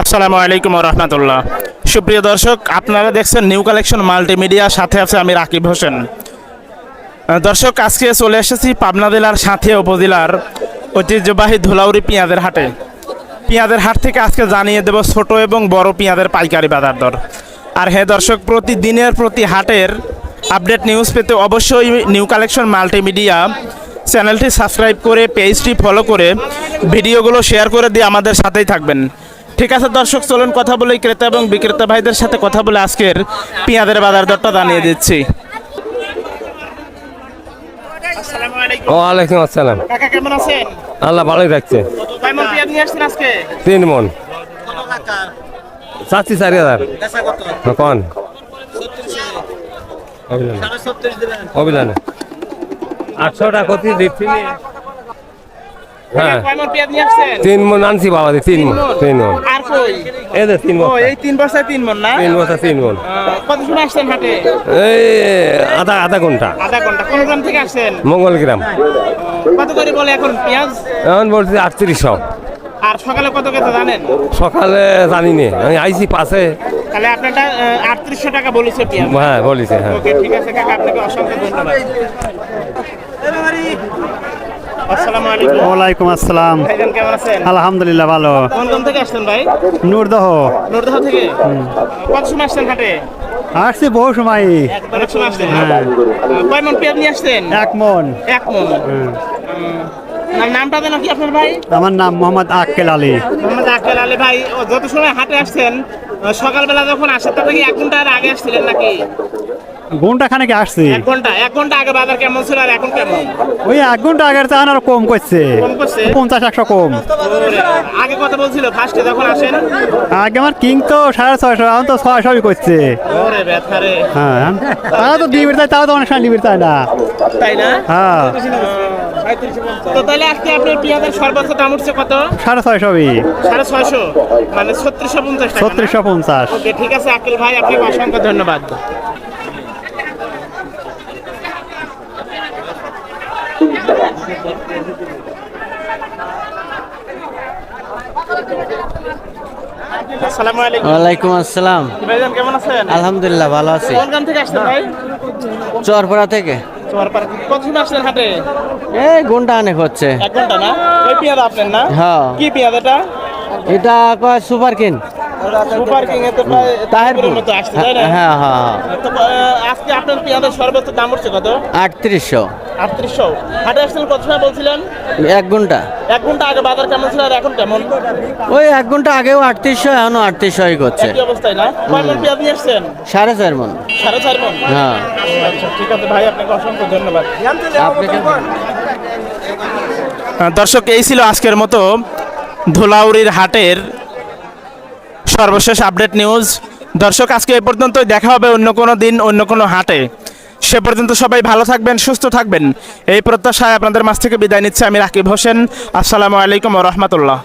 আসসালামু আলাইকুম রহমতুল্লাহ। সুপ্রিয় দর্শক, আপনারা দেখছেন নিউ কালেকশন মাল্টিমিডিয়া, সাথে আছে আমি রাকিব হোসেন। দর্শক, আজকে চলে এসেছি পাবনা জেলার সাথে উপজেলার ঐতিহ্যবাহী ধুলাউরি পেঁয়াজের হাটে। পেঁয়াজের হাট থেকে আজকে জানিয়ে দেব ছোট এবং বড় পেঁয়াজের পাইকারি বাজার দর। আর হ্যাঁ দর্শক, প্রতিদিনের প্রতি হাটের আপডেট নিউজ পেতে অবশ্যই নিউ কালেকশন মাল্টিমিডিয়া চ্যানেলটি সাবস্ক্রাইব করে, পেজটি ফলো করে, ভিডিওগুলো শেয়ার করে দিয়ে আমাদের সাথেই থাকবেন। ঠিক আছে দর্শক চলুন কথা বলে ক্রেতা এবং বিক্রেতা ভাইদের সাথে কথা বলে আজকের পেঁয়াজের বাজার দরটা জানিয়ে দিচ্ছি। আসসালামু আলাইকুম। ওয়ালাইকুম আসসালাম। কাকা কেমন আছেন? আল্লাহ ভালোই রাখছে। কেমন পেঁয়াজ নিয়ে আসছেন আজকে? তিন মন। চাচ্ছি চারি হাজার। কন? অভিধানে। আটশো টাকা দিচ্ছি? হ্যাঁ। তিন মন আনছি বাবা দি, তিন মন তিন মন। আর কই? এই যে তিন ও এই তিন বস্তায় তিন মন না? তিন বস্তা তিন মন। কত সময় আসছেন হাটে? এই আধা আধা ঘণ্টা। আধা ঘণ্টা। কোন গ্রাম থেকে আসছেন? মঙ্গল গ্রাম। কত করে বলে এখন পেঁয়াজ? এখন বলছি আটত্রিশশো। আর সকালে কত কথা জানেন? সকালে জানি নি আমি আইছি পাশে। তাহলে আপনারটা আটত্রিশশো টাকা বলেছে পেঁয়াজ। হ্যাঁ বলিছে হ্যাঁ। ওকে ঠিক আছে কাকা আপনাকে অসংখ্য ধন্যবাদ। আসসালামু আলাইকুম। ওয়ালাইকুম আসসালাম। ভাইজান কেমন আছেন? আলহামদুলিল্লাহ ভালো। কোন থেকে আসছেন ভাই? নূরদহ। নরদহ থেকে? কত সময় আসছেন হাটে? আসছি বহু সময়। অনেক সময় আসছেন? হ্যাঁ। আহ, কয় মন পেঁয়াজ নিয়ে আসছেন? এক মন। এক মন। নামটা দেন কি আপনার ভাই? আমার নাম মোহাম্মদ আক্কেল আলী। মোহাম্মদ আকেল আলী ভাই যত সময় হাটে আসছেন সকালবেলা যখন আসেন থেকে এক ঘণ্টা আগে আসছিলেন নাকি? ঘণ্টা খানেক আসছি। এক ঘণ্টা এক ঘণ্টা আগে বাজার কেমন ছিল আর এখন কেমন? ওই এক ঘণ্টা আগের চান আরও কম করছে। কম করছে? পঞ্চাশ একশো কম। আগে কথা বলছিল ফার্স্টে যখন আসেন? আগে আমার কিং তো সাড়ে ছয়শো এখন তো ছয়শোই করছে। হ্যাঁ তাও তো ডিবির চাই তাও তো অনেক সময় ডিবির চাই না। তাই না? হ্যাঁ। তো তাহলে আজকে আপনার পেঁয়াজের সর্বোচ্চ দাম উঠছে কত? সাড়ে ছয়শোই। সাড়ে ছয়শো মানে ছত্রিশশো পঞ্চাশ? ছত্রিশশো পঞ্চাশ। ওকে ঠিক আছে আকিল ভাই আপনাকে অসংখ্য ধন্যবাদ আসসালামু আলাইকুম ওয়ালাইকুম আসসালাম। কেমন আছেন? আলহামদুলিল্লাহ ভালো আছি। কোন থেকে আসছেন ভাই? চরপাড়া থেকে। চরপাড়া হাটে? এই ঘণ্টা অনেক হচ্ছে। এক ঘণ্টা না? এই পেঁয়াজ আপনার না? হ্যাঁ। কি পেঁয়াজ এটা? এটা কয় সুপার কিন? সুপার কিং এ তো প্রায় তাহেরপুর। মতো আসছে তাই না? হ্যাঁ হ্যাঁ আজকে আপনার পেঁয়াজের সর্বোচ্চ দাম উঠছে কত? আটত্রিশশো। আটত্রিশশো। হাটে আসছেন কত সময় বলছিলেন? এক ঘণ্টা। এক ঘণ্টা আগে বাজার কেমন ছিল আর এখন কেমন? ওই এক ঘণ্টা আগেও আটত্রিশশো এখনও আটত্রিশশোই করছে। একই অবস্থায় না? কয় মন পেঁয়াজ নিয়ে আসছেন? সাড়ে চার মন। সাড়ে চার মন? হ্যাঁ। আচ্ছা ঠিক আছে ভাই আপনাকে অসংখ্য ধন্যবাদ। আপনাকে দর্শক এই ছিল আজকের মতো ধুলাউড়ির হাটের সর্বশেষ আপডেট নিউজ। দর্শক, আজকে এ পর্যন্তই। দেখা হবে অন্য কোনো দিন, অন্য কোনো হাটে। সে পর্যন্ত সবাই ভালো থাকবেন, সুস্থ থাকবেন। এই প্রত্যাশায় আপনাদের মাছ থেকে বিদায় নিচ্ছে আমি রাকিব হোসেন। আসসালামু আলাইকুম রহমতুল্লাহ।